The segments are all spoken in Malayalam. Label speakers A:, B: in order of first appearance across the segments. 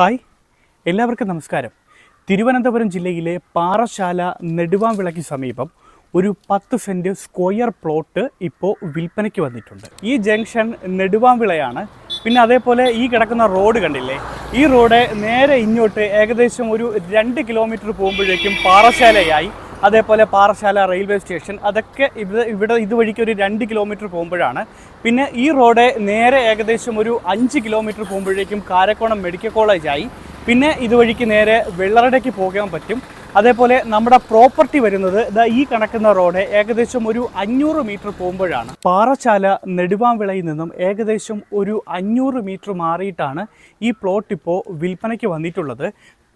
A: ഹായ്. എല്ലാവർക്കും നമസ്കാരം. തിരുവനന്തപുരം ജില്ലയിലെ പാറശാല നെടുവാംവിളയ്ക്ക് സമീപം ഒരു പത്ത് സെന്റ് സ്ക്വയർ പ്ലോട്ട് ഇപ്പോൾ വിൽപ്പനയ്ക്ക് വന്നിട്ടുണ്ട്. ഈ ജംഗ്ഷൻ നെടുവാംവിളയാണ് പിന്നെ അതേപോലെ ഈ കിടക്കുന്ന റോഡ് കണ്ടില്ലേ? ഈ റോഡ് നേരെ ഇങ്ങോട്ട് ഏകദേശം ഒരു രണ്ട് കിലോമീറ്റർ പോകുമ്പോഴേക്കും പാറശാലയായി. അതേപോലെ പാറശാല റെയിൽവേ സ്റ്റേഷൻ അതൊക്കെ ഇവിടെ ഇവിടെ ഇതുവഴിക്ക് ഒരു രണ്ട് കിലോമീറ്റർ പോകുമ്പോഴാണ്. പിന്നെ ഈ റോഡ് നേരെ ഏകദേശം ഒരു അഞ്ച് കിലോമീറ്റർ പോകുമ്പോഴേക്കും കാരക്കോണം മെഡിക്കൽ കോളേജായി. പിന്നെ ഇതുവഴിക്ക് നേരെ വെള്ളറടയ്ക്ക് പോകാൻ പറ്റും. അതേപോലെ നമ്മുടെ പ്രോപ്പർട്ടി വരുന്നത് ഇതാ ഈ കണക്കുന്ന റോഡ് ഏകദേശം ഒരു അഞ്ഞൂറ് മീറ്റർ പോകുമ്പോഴാണ്. പാറശാല നെടുവാംവിളയിൽ നിന്നും ഏകദേശം ഒരു അഞ്ഞൂറ് മീറ്റർ മാറിയിട്ടാണ് ഈ പ്ലോട്ട് ഇപ്പോൾ വിൽപ്പനയ്ക്ക് വന്നിട്ടുള്ളത്.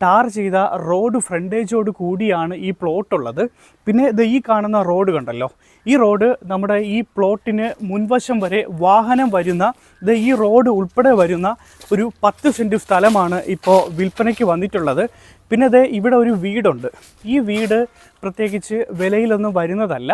A: ടാർ ചെയ്ത റോഡ് ഫ്രണ്ടേജോട് കൂടിയാണ് ഈ പ്ലോട്ട് ഉള്ളത് പിന്നെ ഇത് ഈ കാണുന്ന റോഡ് കണ്ടല്ലോ. ഈ റോഡ് നമ്മുടെ ഈ പ്ലോട്ടിന് മുൻവശം വരെ വാഹനം വരുന്ന ഇത് ഈ റോഡ് ഉൾപ്പെടെ വരുന്ന ഒരു പത്ത് സെന്റ് സ്ഥലമാണ് ഇപ്പോൾ വിൽപ്പനയ്ക്ക് വന്നിട്ടുള്ളത്. പിന്നെ അത് ഇവിടെ ഒരു വീടുണ്ട്. ഈ വീട് പ്രത്യേകിച്ച് വിലയിലൊന്നും വരുന്നതല്ല.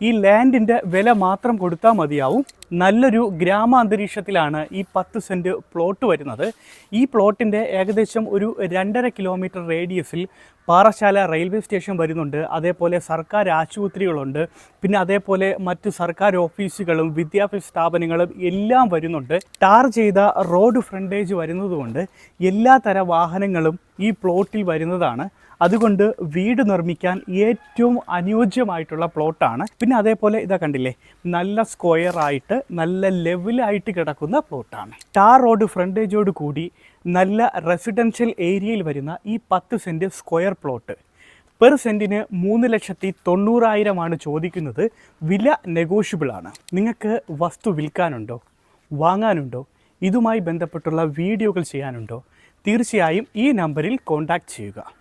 A: ഈ ലാൻഡിന്റെ വില മാത്രം കൊടുത്താൽ മതിയാവും. നല്ലൊരു ഗ്രാമാന്തരീക്ഷത്തിലാണ് ഈ പത്ത് സെന്റ് പ്ലോട്ട് വരുന്നത്. ഈ പ്ലോട്ടിന്റെ ഏകദേശം ഒരു രണ്ടര കിലോമീറ്റർ റേഡിയസിൽ പാറശാല റെയിൽവേ സ്റ്റേഷൻ വരുന്നുണ്ട്. അതേപോലെ സർക്കാർ ആശുപത്രികളുണ്ട്. പിന്നെ അതേപോലെ മറ്റു സർക്കാർ ഓഫീസുകളും വിദ്യാഭ്യാസ സ്ഥാപനങ്ങളും എല്ലാം വരുന്നുണ്ട്. ടാർ ചെയ്ത റോഡ് ഫ്രണ്ടേജ് വരുന്നതുകൊണ്ട് എല്ലാ തര വാഹനങ്ങളും ഈ പ്ലോട്ടിൽ വരുന്നതാണ്. അതുകൊണ്ട് വീട് നിർമ്മിക്കാൻ ഏറ്റവും അനുയോജ്യമായിട്ടുള്ള പ്ലോട്ടാണ്. പിന്നെ അതേപോലെ ഇതാ കണ്ടില്ലേ നല്ല സ്ക്വയർ ആയിട്ട് നല്ല ലെവലായിട്ട് കിടക്കുന്ന പ്ലോട്ടാണ്. ടാർ റോഡ് ഫ്രണ്ടേജോട് കൂടി നല്ല റെസിഡൻഷ്യൽ ഏരിയയിൽ വരുന്ന ഈ പത്ത് സെന്റ് സ്ക്വയർ പ്ലോട്ട്. പെർ സെന്റിന് മൂന്ന് ലക്ഷത്തി തൊണ്ണൂറായിരമാണ് ചോദിക്കുന്നത്. വില നെഗോഷ്യബിൾ ആണ്. നിങ്ങൾക്ക് വസ്തു വിൽക്കാനുണ്ടോ? വാങ്ങാനുണ്ടോ? ഇതുമായി ബന്ധപ്പെട്ടുള്ള വീഡിയോകൾ ചെയ്യാനുണ്ടോ? തീർച്ചയായും ഈ നമ്പറിൽ കോൺടാക്റ്റ് ചെയ്യുക.